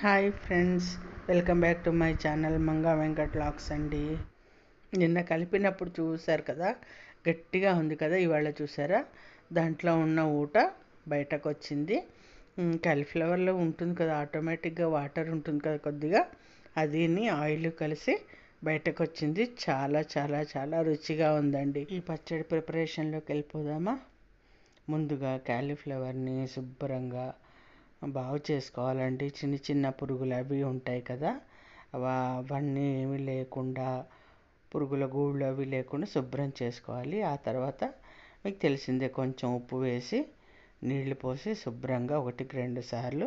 Hi friends welcome back to my channel Manga Venkat lakhs అండి. నిన్న కలిపినప్పుడు చూసారు కదా గట్టిగా ఉంది కదా ఇవాళ చూసారా దాంట్లో ఉన్న ఊట బయటకు వచ్చింది కాలిఫ్లవర్లో ఉంటుంది కదా ఆటోమేటిక్గా వాటర్ ఉంటుంది కదా కొద్దిగా అదిని ఆయిల్ కలిసి బయటకు వచ్చింది చాలా చాలా చాలా రుచిగా ఉందండి. ఈ పచ్చడి ప్రిపరేషన్లోకి వెళ్ళిపోదామా? ముందుగా క్యాలీఫ్లవర్ని శుభ్రంగా బాగు చేసుకోవాలండి. చిన్న చిన్న పురుగులు అవి ఉంటాయి కదా. అవన్నీ ఏమీ లేకుండా పురుగుల గూళ్ళు అవి లేకుండా శుభ్రం చేసుకోవాలి. ఆ తర్వాత మీకు తెలిసిందే కొంచెం ఉప్పు వేసి నీళ్ళు పోసి శుభ్రంగా ఒకటికి రెండు సార్లు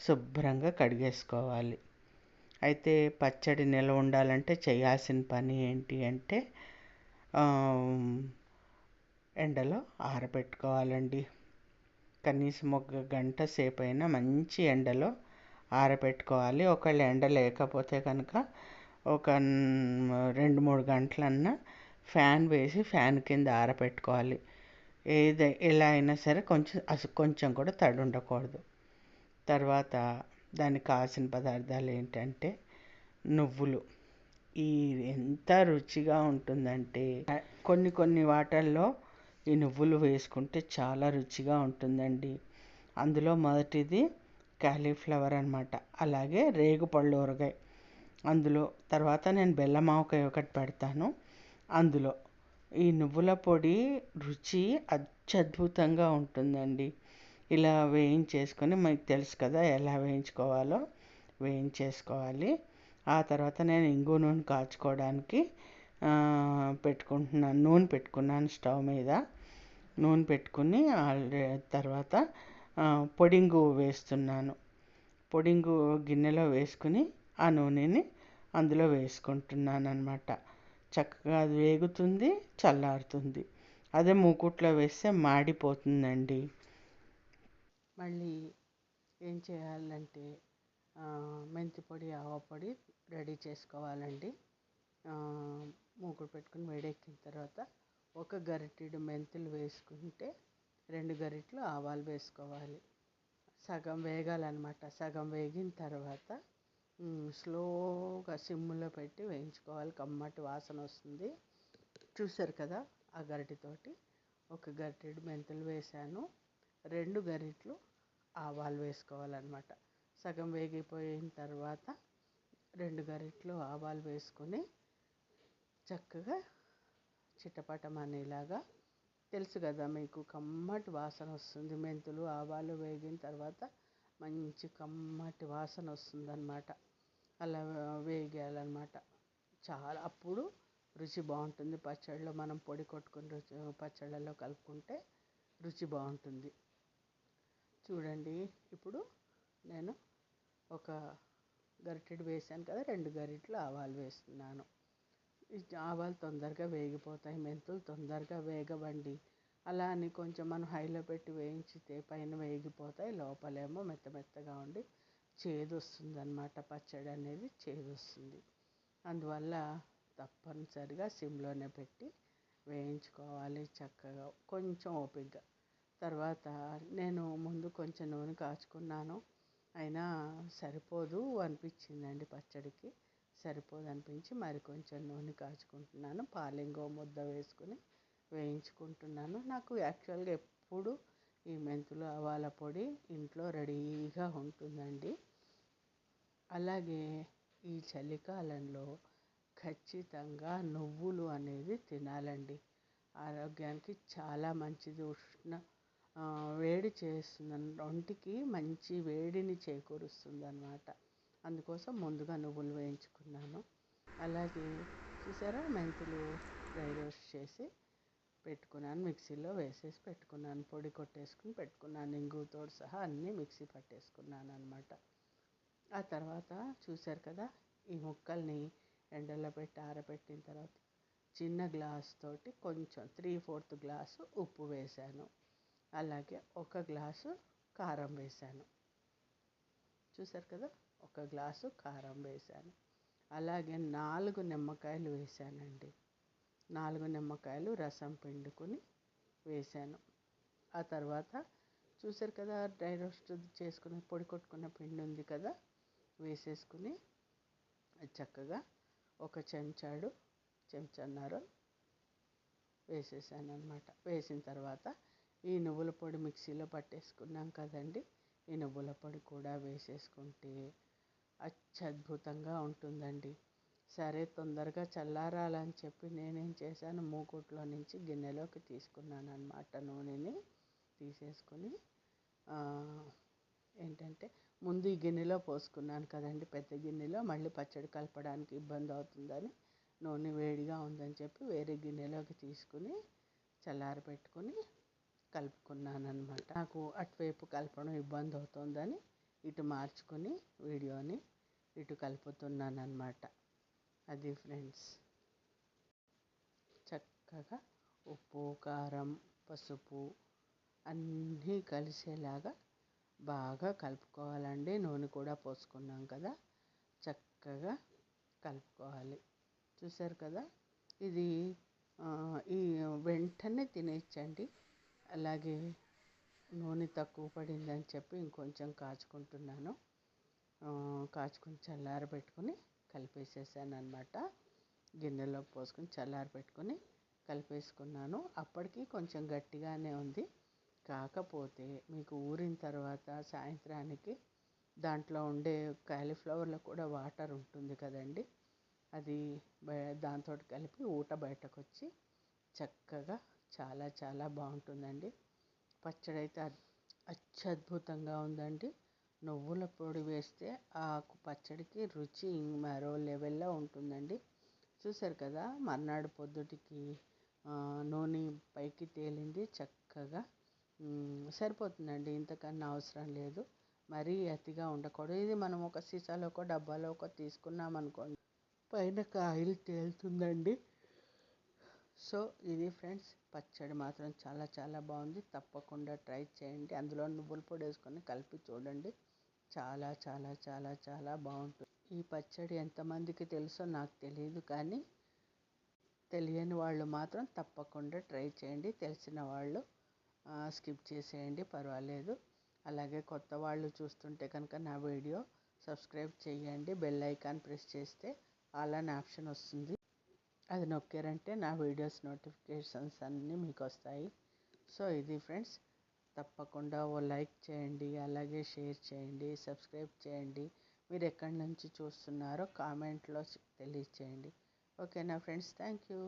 శుభ్రంగా కడిగేసుకోవాలి. అయితే పచ్చడి నిల్వ ఉండాలంటే చేయాల్సిన పని ఏంటి అంటే ఎండలో ఆరబెట్టుకోవాలండి. కనీసం ఒక గంట సేపు అయినా మంచి ఎండలో ఆరబెట్టుకోవాలి. ఒకవేళ ఎండ లేకపోతే కనుక ఒక రెండు మూడు గంటలన్నా ఫ్యాన్ వేసి ఫ్యాన్ కింద ఆరబెట్టుకోవాలి. ఏది ఎలా అయినా సరే కొంచెం అసలు కొంచెం కూడా తడి ఉండకూడదు. తర్వాత దానికి కావాల్సిన పదార్థాలు ఏంటంటే నువ్వులు. ఈ ఎంత రుచిగా ఉంటుందంటే కొన్ని కొన్ని వాటల్లో ఈ నువ్వులు వేసుకుంటే చాలా రుచిగా ఉంటుందండి. అందులో మొదటిది క్యాలీఫ్లవర్ అనమాట అలాగే రేగుపళ్ళు ఊరగాయ. అందులో తర్వాత నేను బెల్లం ఆవకాయ ఒకటి పెడతాను. అందులో ఈ నువ్వుల పొడి రుచి అత్యద్భుతంగా ఉంటుందండి. ఇలా వేయించేసుకొని మీకు తెలుసు కదా ఎలా వేయించుకోవాలో వేయించేసుకోవాలి. ఆ తర్వాత నేను ఇంగు నూనె కాచుకోవడానికి పెట్టుకుంటున్నాను నూనె పెట్టుకున్నాను స్టవ్ మీద. నూనె పెట్టుకుని తర్వాత పొడింగు వేస్తున్నాను. పొడింగు గిన్నెలో వేసుకుని ఆ నూనెని అందులో వేసుకుంటున్నాను అనమాట చక్కగా అది వేగుతుంది చల్లారుతుంది. అదే మూకుట్లో వేస్తే మాడిపోతుందండి. మళ్ళీ ఏం చేయాలంటే మెంతి పొడి ఆవ పొడి రెడీ చేసుకోవాలండి. మూకుడు పెట్టుకుని వేడెక్కిన తర్వాత ఒక గరిటెడు మెంతులు వేసుకుంటే రెండు గరిటెలు ఆవాలు వేసుకోవాలి. సగం వేగాలన్నమాట. సగం వేగిన తర్వాత స్లోగా సిమ్లో పెట్టి వేయించుకోవాలి. కమ్మటి వాసన వస్తుంది. చూసారు కదా ఆ గరిటెతోటి? ఒక గరిటెడు మెంతులు వేసాను రెండు గరిటెలు ఆవాలు వేసుకోవాలన్నమాట. సగం వేగిపోయిన తర్వాత రెండు గరిటెలు ఆవాలు వేసుకొని చక్కగా చిటపటమనేలాగా తెలుసు కదా మీకు. కమ్మటి వాసన వస్తుంది మెంతులు ఆవాలు వేగిన తర్వాత మంచి కమ్మటి వాసన వస్తుందన్నమాట. అలా వేగాలన్నమాట. చాలా అప్పుడు రుచి బాగుంటుంది. పచ్చడిలో మనం పొడి కొట్టుకుని రుచి పచ్చళ్ళలో కలుపుకుంటే రుచి బాగుంటుంది. చూడండి ఇప్పుడు నేను ఒక గరిటెడు వేసాను కదా రెండు గరిటెలు ఆవాలు వేస్తున్నాను. ఆవాలు తొందరగా వేగిపోతాయి మెంతులు తొందరగా వేగవండి. అలా అని కొంచెం మనం హైలో పెట్టి వేయించితే పైన వేగిపోతాయి లోపలేమో మెత్త మెత్తగా ఉండి చేదు వస్తుంది అనమాట పచ్చడి అనేది చేదు వస్తుంది అందువల్ల తప్పనిసరిగా సిమ్లోనే పెట్టి వేయించుకోవాలి చక్కగా కొంచెం ఓపికగా తర్వాత నేను ముందు కొంచెం నూనె కాచుకున్నాను అయినా సరిపోదు అనిపించిందండి పచ్చడికి. సరిపోదు అనిపించి మరి కొంచెం నూనె కాచుకుంటున్నాను. పాలింగో ముద్ద వేసుకుని వేయించుకుంటున్నాను. నాకు యాక్చువల్గా ఎప్పుడు ఈ మెంతులు ఆవాల పొడి ఇంట్లో రెడీగా ఉంటుందండి. అలాగే ఈ చలికాలంలో ఖచ్చితంగా నువ్వులు అనేది తినాలండి. ఆరోగ్యానికి చాలా మంచిది. ఉష్ణ వేడి చేస్తుంది ఒంటికి మంచి వేడిని చేకూరుస్తుంది అనమాట అందుకోసం ముందుగా నువ్వులు వేయించుకున్నాను. అలాగే చూసారా మెంతులు డ్రై రోస్ట్ చేసి పెట్టుకున్నాను మిక్సీలో వేసేసి పెట్టుకున్నాను పొడి కొట్టేసుకుని పెట్టుకున్నాను ఇంగుతో సహా అన్నీ మిక్సీ పట్టేసుకున్నాను అనమాట ఆ తర్వాత చూశారు కదా ఈ ముక్కల్ని ఎండలో పెట్టి ఆరబెట్టిన తర్వాత చిన్న గ్లాస్ తోటి కొంచెం త్రీ ఫోర్త్ గ్లాసు ఉప్పు వేశాను అలాగే ఒక గ్లాసు కారం వేశాను చూశారు కదా ఒక గ్లాసు కారం వేశాను. అలాగే నాలుగు నిమ్మకాయలు వేశానండి. నాలుగు నిమ్మకాయలు రసం పిండుకొని వేశాను. ఆ తర్వాత చూసారు కదా డ్రై రోస్ట్ చేసుకున్న పొడి కొట్టుకున్న పిండి ఉంది కదా వేసేసుకుని చక్కగా ఒక చెంచాడు చెంచన్నర వేసేసాను అనమాట వేసిన తర్వాత ఈ నువ్వుల పొడి మిక్సీలో పట్టేసుకున్నాం కదండి. ఈ నువ్వుల పొడి కూడా వేసేసుకుంటే అత్యద్భుతంగా ఉంటుందండి. సరే తొందరగా చల్లారాలని చెప్పి నేనేం చేశాను? మూకుట్లో నుంచి గిన్నెలోకి తీసుకున్నాను అనమాట నూనెని తీసేసుకొని. ఏంటంటే ముందు ఈ గిన్నెలో పోసుకున్నాను కదండి పెద్ద గిన్నెలో. మళ్ళీ పచ్చడి కలపడానికి ఇబ్బంది అవుతుందని నూనె వేడిగా ఉందని చెప్పి వేరే గిన్నెలోకి తీసుకుని చల్లారి పెట్టుకుని కలుపుకున్నాను అనమాట నాకు అటువైపు కలపడం ఇబ్బంది అవుతుందని ఇటు మార్చుకొని వీడియోని ఇటు కలుపుతున్నాను అనమాట అది ఫ్రెండ్స్. చక్కగా ఉప్పు కారం పసుపు అన్నీ కలిసేలాగా బాగా కలుపుకోవాలండి. నూనె కూడా పోసుకున్నాం కదా. చక్కగా కలుపుకోవాలి. చూసారు కదా? ఇది ఈ వెంటనే తినేయచ్చండి అలాగే నూనె తక్కువ పడిందని చెప్పి ఇంకొంచెం కాచుకుంటున్నాను. కాచుకుని చల్లారబెట్టుకుని కలిపేసేసాను అనమాట గిన్నెలో పోసుకొని చల్లారబెట్టుకుని కలిపేసుకున్నాను. అప్పటికి కొంచెం గట్టిగానే ఉంది. కాకపోతే మీకు ఊరిన తర్వాత సాయంత్రానికి దాంట్లో ఉండే కాలీఫ్లవర్లో కూడా వాటర్ ఉంటుంది కదండి. అది దాంతో కలిపి ఊట బయటకు వచ్చి చక్కగా చాలా చాలా బాగుంటుందండి. పచ్చడి అయితే అత్యద్భుతంగా ఉందండి. నువ్వుల పొడి వేస్తే ఆ పచ్చడికి రుచి మరో లెవెల్లో ఉంటుందండి. చూసారు కదా మర్నాడు పొద్దుటికి నూనె పైకి తేలింది చక్కగా. సరిపోతుందండి ఇంతకన్నా అవసరం లేదు. మరీ అతిగా ఉండకూడదు. ఇది మనం ఒక సీసాలో ఒక డబ్బాలో ఒక తీసుకున్నామనుకోండి పైన కాయలు తేలుతుందండి. సో ఇది ఫ్రెండ్స్ పచ్చడి మాత్రం చాలా చాలా బాగుంది. తప్పకుండా ట్రై చేయండి. అందులో నువ్వుల పొడి వేసుకొని కలిపి చూడండి. చాలా చాలా చాలా చాలా బాగుంటుంది. ఈ పచ్చడి ఎంతమందికి తెలుసో నాకు తెలియదు కానీ తెలియని వాళ్ళు మాత్రం తప్పకుండా ట్రై చేయండి. తెలిసిన వాళ్ళు స్కిప్ చేసేయండి పర్వాలేదు. అలాగే కొత్త వాళ్ళు చూస్తుంటే కనుక నా వీడియో సబ్స్క్రైబ్ చేయండి. బెల్ ఐకాన్ ప్రెస్ చేస్తే ఆల్ అని ఆప్షన్ వస్తుంది. అది నొక్కారంటే నా వీడియోస్ నోటిఫికేషన్స్ అన్నీ మీకు వస్తాయి సో ఇది ఫ్రెండ్స్ తప్పకుండా ఓ లైక్ చేయండి అలాగే షేర్ చేయండి సబ్స్క్రైబ్ చేయండి. మీరు ఎక్కడి నుంచి చూస్తున్నారో కామెంట్లో తెలియచేయండి. ఓకేనా ఫ్రెండ్స్? Thank you.